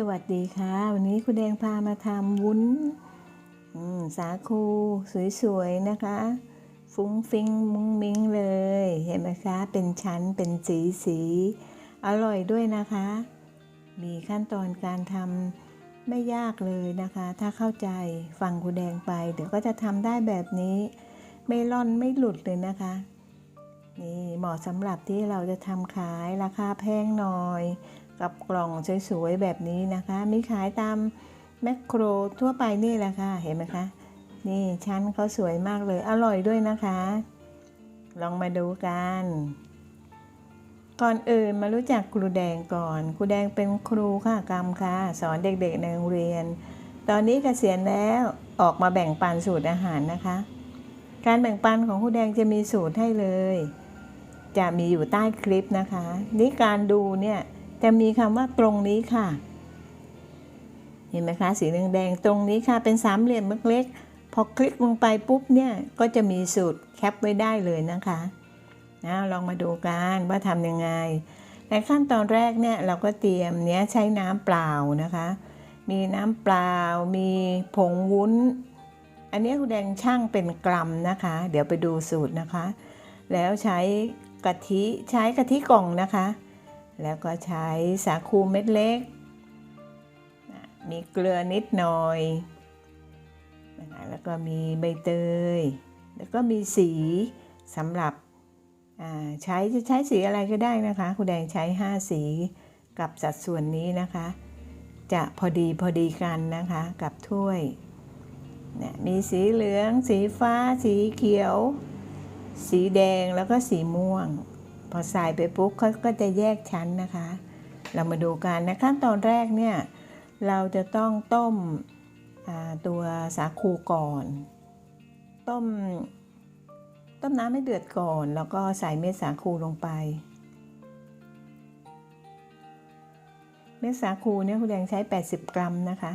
สวัสดีค่ะ วันนี้คุณแดงพามาทำวุ้นสาคูสวยๆนะคะ ฟุ้งฟิงมุ้งมิ้งเลย เห็นไหมคะ เป็นชั้นเป็นสีสีอร่อยด้วยนะคะ มีขั้นตอนการทำไม่ยากเลยนะคะ ถ้าเข้าใจฟังคุณแดงไป เดี๋ยวก็จะทำได้แบบนี้ ไม่ล่อนไม่หลุดเลยนะคะ นี่เหมาะสำหรับที่เราจะทำขายราคาแพงหน่อย กับกล่องสวยๆแบบนี้นะคะ มีขายตามแมคโครทั่วไปนี่แหละค่ะ เห็นไหมคะ นี่ชั้นเขาสวยมากเลย อร่อยด้วยนะคะ ลองมาดูกัน ก่อนอื่นมารู้จักครูแดงก่อน ครูแดงเป็นครูค่ะกรรมค่ะ สอนเด็กๆในโรงเรียน ตอนนี้เกษียณแล้วออกมาแบ่งปันสูตรอาหารนะคะ การแบ่งปันของครูแดงจะมีสูตรให้เลย จะมีอยู่ใต้คลิปนะคะ นี่การดูเนี่ย จะมีคำว่าตรงนี้ค่ะ เห็นไหมคะสีแดงๆตรงนี้ค่ะเป็นสามเหลี่ยมเล็กๆพอคลิกลงไปปุ๊บเนี่ยก็จะมีสูตรแคปไว้ได้เลยนะคะนะลองมาดูกันว่าทำยังไง ในขั้นตอนแรกเนี่ยเราก็เตรียมเนี้ยใช้น้ำเปล่านะคะ มีน้ำเปล่า มีผงวุ้น อันนี้คุณแดงช่างเป็นกรัมนะคะ เดี๋ยวไปดูสูตรนะคะ แล้วใช้กะทิใช้กะทิกล่องนะคะ แล้วก็ใช้สาคูเม็ดเล็ก มีเกลือนิดหน่อย แล้วก็มีใบเตย แล้วก็มีสีสำหรับใช้จะใช้สีอะไรก็ได้นะคะคุณแดงใช้ 5 สีกับสัดส่วนนี้นะคะ จะพอดีพอดีกันนะคะกับถ้วยเนี่ยมีสีเหลือง สีฟ้า สีเขียว สีแดงแล้วก็สีม่วง พอใส่ไปปุ๊บเขาก็จะแยกชั้นนะคะ เรามาดูกันนะขั้นตอนแรกเนี่ยเราจะต้องต้มตัวสาคูก่อน ต้มต้มน้ำให้เดือดก่อน แล้วก็ใส่เม็ดสาคูลงไป เม็ดสาคูเนี่ยคุณแดงใช้ 80 กรัมนะคะ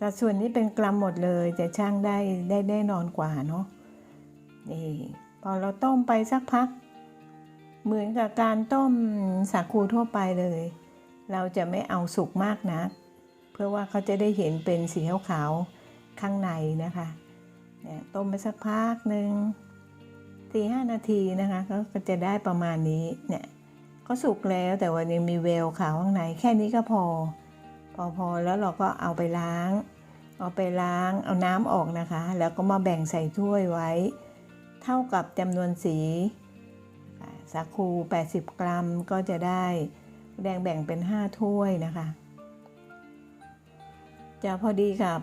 สัดส่วนนี้เป็นกรัมหมดเลยจะช่างได้ได้แน่นอนกว่าเนาะนี่ พอเราต้มไปสักพัก เหมือนกับการต้มสาคูทั่วไปเลย เราจะไม่เอาสุกมากนะเพื่อว่าเขาจะได้เห็นเป็นสีขาวๆข้างในนะคะเนี่ยต้มไปสักพักหนึ่งสี่ห้านาทีนะคะก็จะได้ประมาณนี้เนี่ยก็สุกแล้วแต่ว่ายังมีเวลขาวข้างในแค่นี้ก็พอ พอพอแล้วเราก็เอาไปล้าง เอาไปล้างเอาน้ำออกนะคะ แล้วก็มาแบ่งใส่ถ้วยไว้ เท่ากับจำนวนสีอ่าสาคู 80 กรัมก็จะได้แดงแบ่งเป็น 5 ถ้วยนะคะ จะพอดีกับ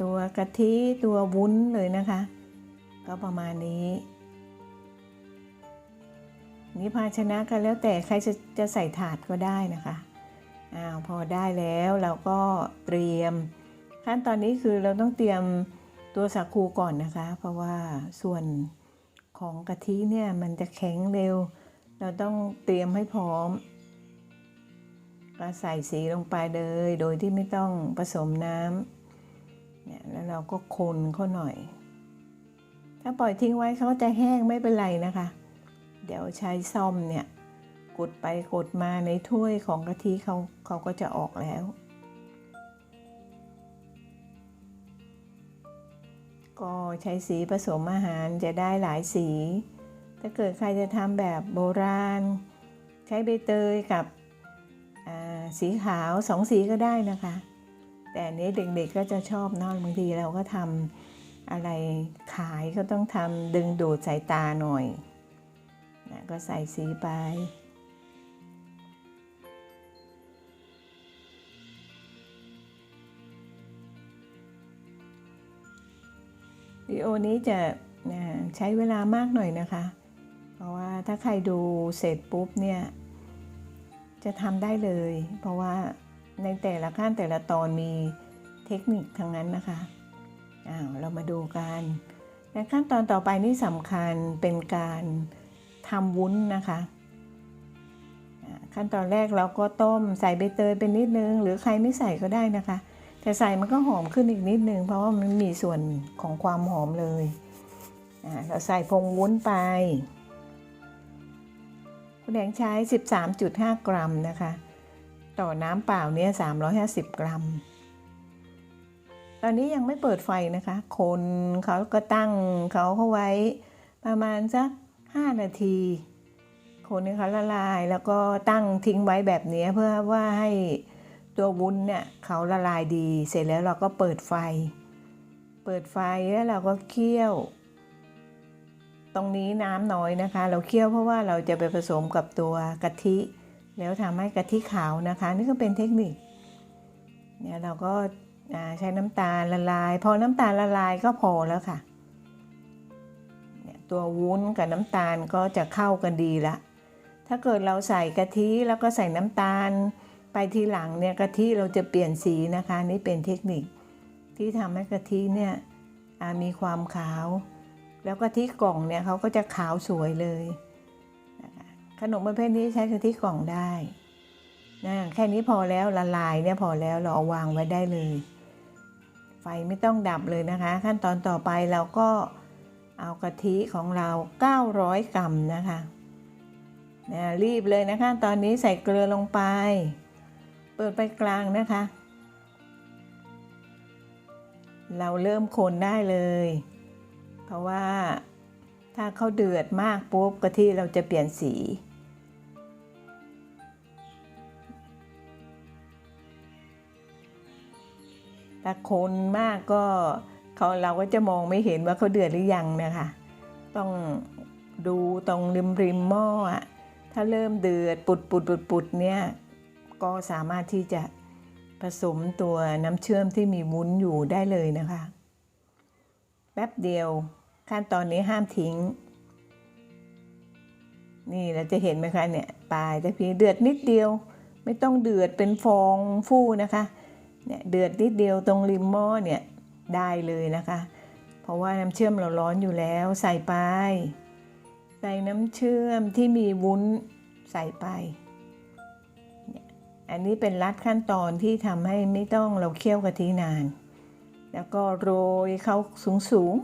ตัวกะทิตัววุ้นเลยนะคะ ก็ประมาณนี้ นี่ภาชนะกันแล้วแต่ใครจะจะใส่ถาดก็ได้นะคะอ้าวพอได้แล้วเราก็เตรียม ขั้นตอนนี้คือเราต้องเตรียม ตัวสาคูก่อนนะคะ เพราะว่าส่วนของกะทิเนี่ยมันจะแข็งเร็ว เราต้องเตรียมให้พร้อม ก็ใส่สีลงไปเลย โดยที่ไม่ต้องผสมน้ำเนี่ยแล้วเราก็คนเขาหน่อย ถ้าปล่อยทิ้งไว้เขาจะแห้งไม่เป็นไรนะคะ เดี๋ยวใช้ซ่อมเนี่ยกดไปกดมาในถ้วยของกะทิเขาเขาก็จะออกแล้ว ก็ใช้สีผสมอาหารจะได้หลายสี ถ้าเกิดใครจะทำแบบโบราณ ใช้ใบเตยกับสีขาวสองสีก็ได้นะคะ แต่อันนี้เด็กๆก็จะชอบนอะบางทีเราก็ทำอะไรขายก็ต้องทำดึงดูดสายตาหน่อยนะก็ใส่สีไป วิดีโอนี้จะใช้เวลามากหน่อยนะคะ เพราะว่าถ้าใครดูเสร็จปุ๊บเนี่ยจะทำได้เลย เพราะว่าในแต่ละขั้นแต่ละตอนมีเทคนิคทั้งนั้นนะคะอ้าวเรามาดูกันในขั้นตอนต่อไปนี่สำคัญเป็นการทำวุ้นนะคะ ขั้นตอนแรกเราก็ต้มใส่ใบเตยเป็นนิดนึง หรือใครไม่ใส่ก็ได้นะคะ แต่ใส่มันก็หอมขึ้นอีกนิดนึงเพราะว่ามันมีส่วนของความหอมเลยเราใส่พงวุ้นไปคุณแดงใช้ 13.5 กรัมนะคะ ต่อน้ำเปล่าเนี่ย350 กรัม ตอนนี้ยังไม่เปิดไฟนะคะ คนเขาก็ตั้งเขาเข้าไว้ประมาณสัก 5 นาที คนให้เขาละลายแล้วก็ตั้งทิ้งไว้แบบนี้เพื่อว่าให้ ตัววุ้นเนี่ยเขาละลายดี เสร็จแล้วเราก็เปิดไฟ เปิดไฟแล้วเราก็เคี่ยว ตรงนี้น้ำน้อยนะคะ เราเคี่ยวเพราะว่าเราจะไปผสมกับตัวกะทิ แล้วทำให้กะทิขาวนะคะ นี่ก็เป็นเทคนิคเนี่ยเราก็ใช้น้ำตาลละลาย พอน้ำตาลละลายก็พอแล้วค่ะเนี่ยตัววุ้นกับน้ำตาลก็จะเข้ากันดีละ ถ้าเกิดเราใส่กะทิแล้วก็ใส่น้ำตาล ไปทีหลังเนี่ยกะทิเราจะเปลี่ยนสีนะคะ นี่เป็นเทคนิคที่ทำให้กะทิเนี่ยมีความขาว แล้วกะทิกล่องเนี่ยเขาก็จะขาวสวยเลยนะคะขนมประเภทนี้ใช้กะทิกล่องได้นะแค่นี้พอแล้วละลายเนี่ยพอแล้วเราเอาวางไว้ได้เลย ไฟไม่ต้องดับเลยนะคะ ขั้นตอนต่อไปเราก็เอากะทิของเรา 900 กรัมนะคะนะรีบเลยนะคะ ตอนนี้ใส่เกลือลงไป ปิดไปกลางนะคะ เราเริ่มคนได้เลย เพราะว่าถ้าเขาเดือดมากปุ๊บกะทิเราจะเปลี่ยนสี ถ้าคนมากก็เขาเราก็จะมองไม่เห็นว่าเขาเดือดหรือยังนะคะ ต้องดูตรงริมริมหม้อถ้าเริ่มเดือดปุดปุดปุดปุดเนี่ย ก็สามารถที่จะผสมตัวน้ำเชื่อมที่มีวุ้นอยู่ได้เลยนะคะ แป๊บเดียวขั้นตอนนี้ห้ามทิ้ง นี่เราจะเห็นไหมคะเนี่ยปลายแต่เพีเดือดนิดเดียว ไม่ต้องเดือดเป็นฟองฟู่นะคะเนี่ยเดือดนิดเดียวตรงริมหม้อเนี่ยได้เลยนะคะ เพราะว่าน้ำเชื่อมเราร้อนอยู่แล้วใส่ไป ใส่น้ำเชื่อมที่มีวุ้นใส่ไป อันนี้เป็นลัดขั้นตอนที่ทำให้ไม่ต้องเราเคี่ยวกะทินาน แล้วก็โรยเขาสูงสูง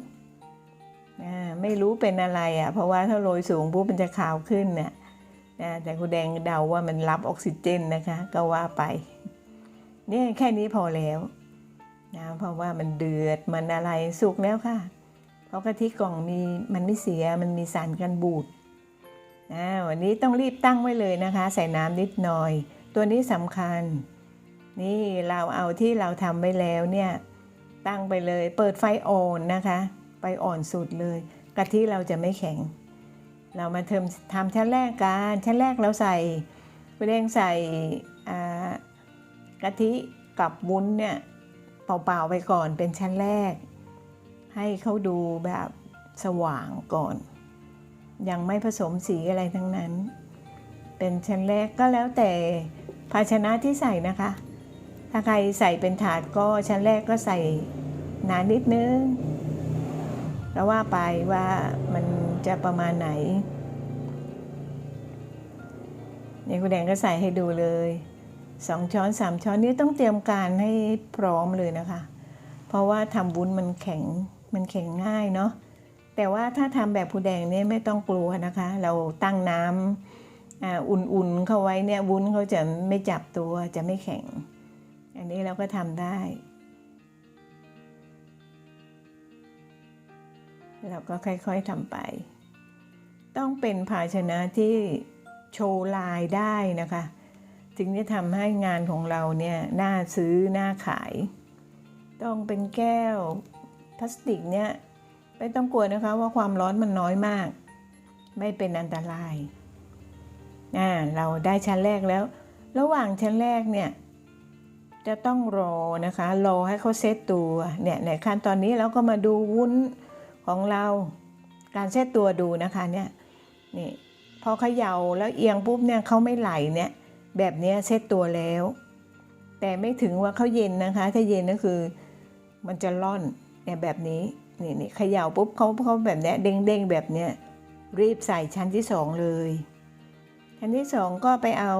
ไม่รู้เป็นอะไรอะ่ะ เพราะว่าถ้าโรยสูงปุ๊บมันจะขาวขึ้นน่ะนะแต่คุณแดงเดาว่ามันรับออกซิเจนนะคะ ก็ว่าไปเนี่ยแค่นี้พอแล้วนะเพราะว่ามันเดือดมันอะไรสุกแล้วค่ะ เพราะกะทิกล่องมีมันไม่เสียมันมีสารกันบูดนะวันนี้ต้องรีบตั้งไว้เลยนะคะ ใส่น้ำนิดหน่อย ตัวนี้สำคัญ นี่เราเอาที่เราทำไว้แล้วเนี่ยตั้งไปเลย เปิดไฟอ่อนนะคะไฟอ่อนสุดเลยกะทิเราจะไม่แข็ง เรามาเทิมทำชั้นแรกกันชั้นแรกเราใส่ไปเร่งใส่กะทิกับวุ้นเนี่ยเปล่าๆไปก่อนเป็นชั้นแรก ให้เขาดูแบบสว่างก่อน ยังไม่ผสมสีอะไรทั้งนั้น เป็นชั้นแรกก็แล้วแต่ภาชนะที่ใส่นะคะ ถ้าใครใส่เป็นถาดก็ชั้นแรกก็ใส่หนานิดนึงแล้วว่าไปว่ามันจะประมาณไหนนี่คุณแดงก็ใส่ให้ดูเลยสองช้อนสามช้อนนี้ต้องเตรียมการให้พร้อมเลยนะคะ เพราะว่าทำวุ้นมันแข็งมันแข็งง่ายเนาะแต่ว่าถ้าทำแบบผู้แดงเนี่ยไม่ต้องกลัวนะคะ เราตั้งน้ำ อ่าอุ่นๆเข้าไว้เนี่ยวุ้นเขาจะไม่จับตัวจะไม่แข็ง อันนี้เราก็ทำได้ เราก็ค่อยๆทำไป ต้องเป็นภาชนะที่โชว์ลายได้นะคะ จึงจะทำให้งานของเราเนี่ยน่าซื้อน่าขาย ต้องเป็นแก้วพลาสติกเนี่ยไม่ต้องกลัวนะคะว่าความร้อนมันน้อยมาก ไม่เป็นอันตราย อ่าเราได้ชั้นแรกแล้ว ระหว่างชั้นแรกเนี่ยจะต้องรอนะคะรอให้เขาเซตตัวเนี่ยในขั้นตอนนี้เราก็มาดูวุ้นของเราการเซตตัวดูนะคะเนี่ยนี่พอเขย่าแล้วเอียงปุ๊บเนี่ยเขาไม่ไหลเนี่ยแบบนี้เซตตัวแล้ว แต่ไม่ถึงว่าเขาเย็นนะคะ ถ้าเย็นก็คือมันจะร่อนเนี่ยแบบนี้นี่นี่เขย่าปุ๊บเขาเขาแบบเนี้ยเด้งเด้งแบบเนี้ยรีบใส่ชั้นที่สองเลย ชั้นที่สองก็ไปเอา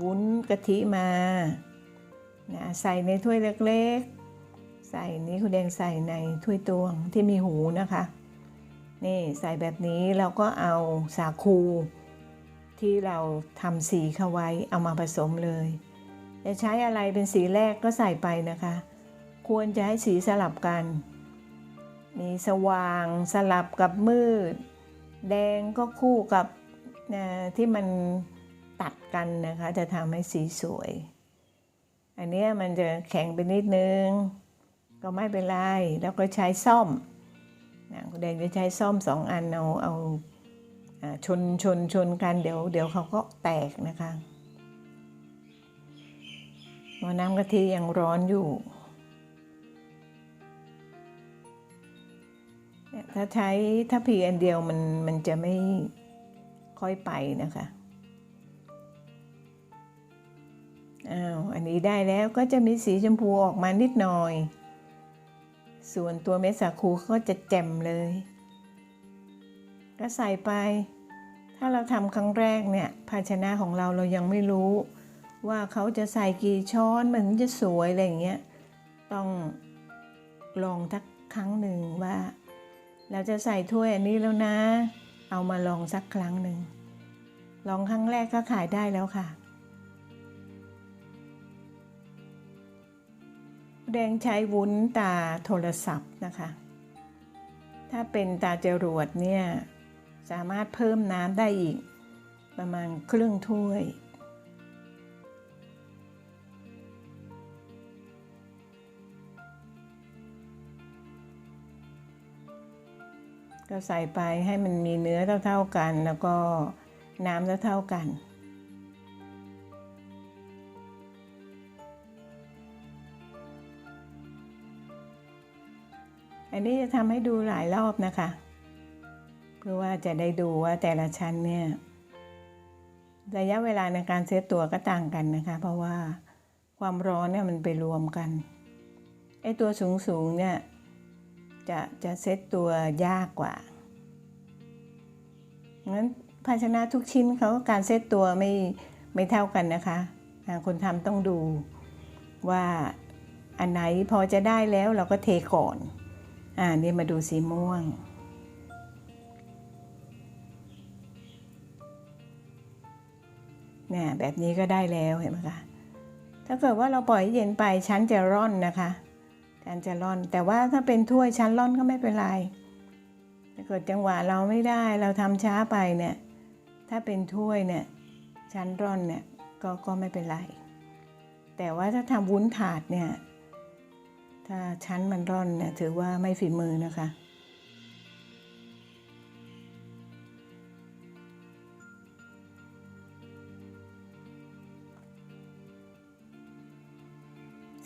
วุ้นกะทิมานะใส่ในถ้วยเล็กๆ ใส่นี้คุณแดงใส่ในถ้วยตวงที่มีหูนะคะ นี่ใส่แบบนี้เราก็เอาสาคูที่เราทำสีเข้าไว้เอามาผสมเลยจะใช้อะไรเป็นสีแรกก็ใส่ไปนะคะ ควรจะให้สีสลับกัน มีสว่างสลับกับมืด แดงก็คู่กับ นะที่มันตัดกันนะคะจะทำให้สีสวย อันนี้มันจะแข็งไปนิดนึง ก็ไม่เป็นไรแล้วก็ใช้ซ่อมนะคุณแดงจะใช้ซ่อมสองอันเอาเอาชนชนชนกันเดี๋ยวเดี๋ยวเขาก็แตกนะคะเพราะน้ำกะทิยังร้อนอยู่ ถ้าใช้ถ้าพีอันเดียวมันมันจะไม่ ค่อยไปนะคะอ้าวอันนี้ได้แล้วก็จะมีสีชมพูออกมานิดหน่อย ส่วนตัวเม็ดสาคูก็จะแจ่มเลย ก็ใส่ไป ถ้าเราทำครั้งแรกเนี่ยภาชนะของเราเรายังไม่รู้ ว่าเขาจะใส่กี่ช้อนมันจะสวยอะไรอย่างเงี้ยต้องลองทักครั้งหนึ่งว่า เราจะใส่ถ้วยอันนี้แล้วนะ เอามาลองสักครั้งหนึ่ง ลองครั้งแรกก็ขายได้แล้วค่ะ แดงใช้วุ้นตาโทรศัพท์นะคะ ถ้าเป็นตาจรวดเนี่ย สามารถเพิ่มน้ำได้อีก ประมาณครึ่งถ้วย ก็ใส่ไปให้มันมีเนื้อเท่าๆกัน แล้วก็น้ำเท่าๆกัน อันนี้จะทำให้ดูหลายรอบนะคะ เพื่อว่าจะได้ดูว่าแต่ละชั้นเนี่ยระยะเวลาในการเซตตัวก็ต่างกันนะคะ เพราะว่าความร้อนเนี่ยมันไปรวมกันไอ้ตัวสูงสูงๆเนี่ย จะจะเซตตัวยากกว่างั้นภาชนะทุกชิ้นเขาก็การเซตตัวไม่ไม่เท่ากันนะคะคนทำต้องดูว่าอันไหนพอจะได้แล้วเราก็เทก่อน อ่านี่มาดูสีม่วง เนี่ยแบบนี้ก็ได้แล้วเห็นไหมคะ ถ้าเกิดว่าเราปล่อยให้เย็นไปชั้นจะร่อนนะคะ จานจะร่อน แต่ว่าถ้าเป็นถ้วยชั้นร่อนก็ไม่เป็นไรถ้าเกิดจังหวะเราไม่ได้เราทำช้าไปเนี่ยถ้าเป็นถ้วยเนี่ยชั้นร่อนเนี่ยก็ก็ไม่เป็นไร แต่ว่าถ้าทำวุ้นถาดเนี่ยถ้าชั้นมันร่อนเนี่ยถือว่าไม่ฝีมือนะคะ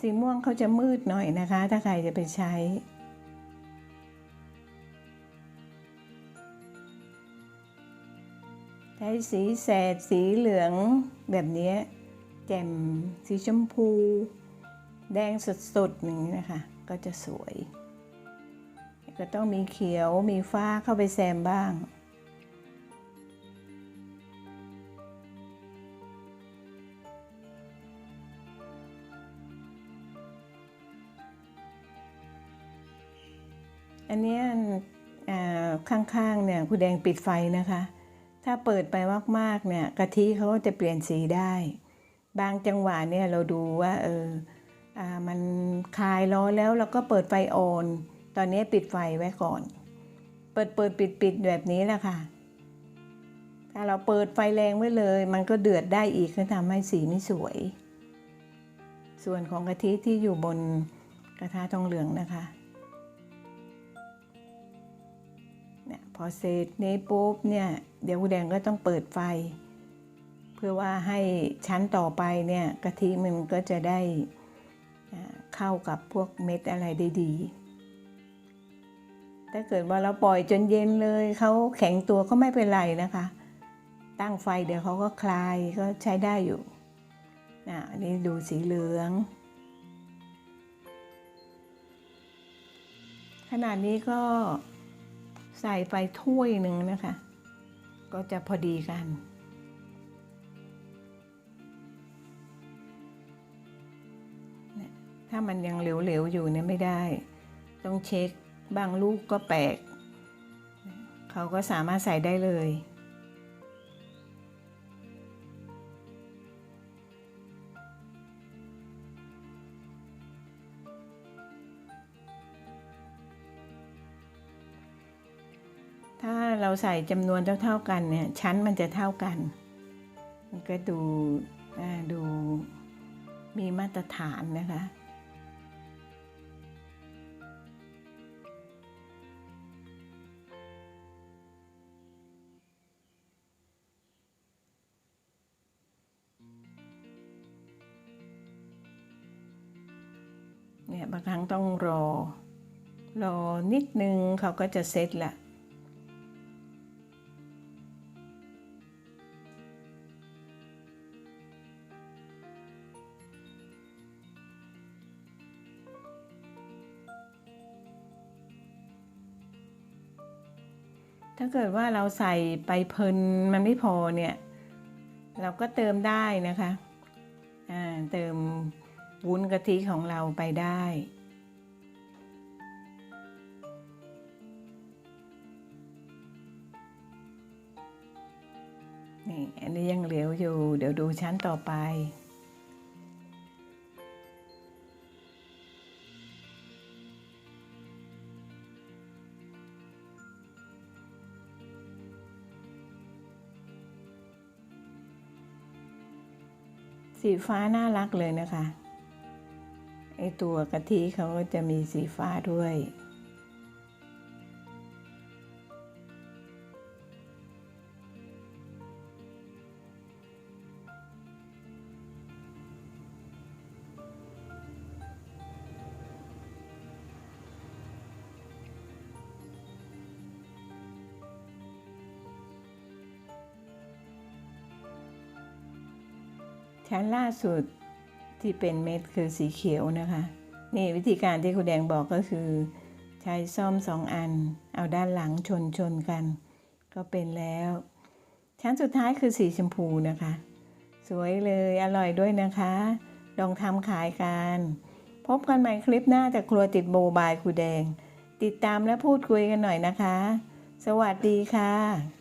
สีม่วงเขาจะมืดหน่อยนะคะ ถ้าใครจะไปใช้ ใช้สีแสดสีเหลืองแบบนี้แจ่มสีชมพู แดงสดๆอย่างนี้นะคะ ก็จะสวย ก็ต้องมีเขียวมีฟ้าเข้าไปแซมบ้าง อันนี้ข้างๆเนี่ยคุณแดงปิดไฟนะคะ ถ้าเปิดไปมากๆเนี่ยกะทิเขาจะเปลี่ยนสีได้ บางจังหวะเนี่ยเราดูว่าเอออมันคลายร้อนแล้วเราก็เปิดไฟอ่อน ตอนนี้ปิดไฟไว้ก่อน เปิดเปิดปิดปิดแบบนี้แหละค่ะ ถ้าเราเปิดไฟแรงไว้เลย มันก็เดือดได้อีกก็ทำให้สีไม่สวย ส่วนของกะทิที่อยู่บนกระทะทองเหลืองนะคะ อเสร็จนี้ปุ๊บเนี่ยเดี๋ยวคุณแดงก็ต้องเปิดไฟ เพื่อว่าให้ชั้นต่อไปเนี่ยกะทิมันก็จะได้เข้ากับพวกเม็ดอะไรได้ดีถ้าเกิดว่าเราปล่อยจนเย็นเลยเขาแข็งตัวก็ไม่เป็นไรนะคะ ตั้งไฟเดี๋ยวเขาก็คลายก็ใช้ได้อยู่อะอันนี้ดูสีเหลือง ขนาดนี้ก็ ใส่ไปถ้วยหนึ่งนะคะ ก็จะพอดีกัน ถ้ามันยังเหลวๆอยู่เนี่ยไม่ได้ ต้องเช็คบางลูกก็แปลก เขาก็สามารถใส่ได้เลย เราใส่จำนวนเท่าๆกันเนี่ยชั้นมันจะเท่ากัน มันก็ดูดูมีมาตรฐานนะคะเนี่ยบางครั้งต้องรอ รอนิดนึงเขาก็จะเซตละ ถ้าเกิดว่าเราใส่ไปเพลินมันไม่พอเนี่ย เราก็เติมได้นะคะอ่าเติมวุ้นกะทิของเราไปได้นี่อันนี้ยังเหลวอยู่ เดี๋ยวดูชั้นต่อไป สีฟ้าน่ารักเลยนะคะไอตัวกะทิเขาก็จะมีสีฟ้าด้วย ชั้นล่าสุดที่เป็นเม็ดคือสีเขียวนะคะ นี่วิธีการที่คุณแดงบอกก็คือ ใช้ซ่อมสองอัน เอาด้านหลังชนชนกัน ก็เป็นแล้ว ชั้นสุดท้ายคือสีชมพูนะคะ สวยเลยอร่อยด้วยนะคะ ลองทำขายกัน พบกันใหม่คลิปหน้าจากครัวติดโบบายครูแดง ติดตามและพูดคุยกันหน่อยนะคะ สวัสดีค่ะ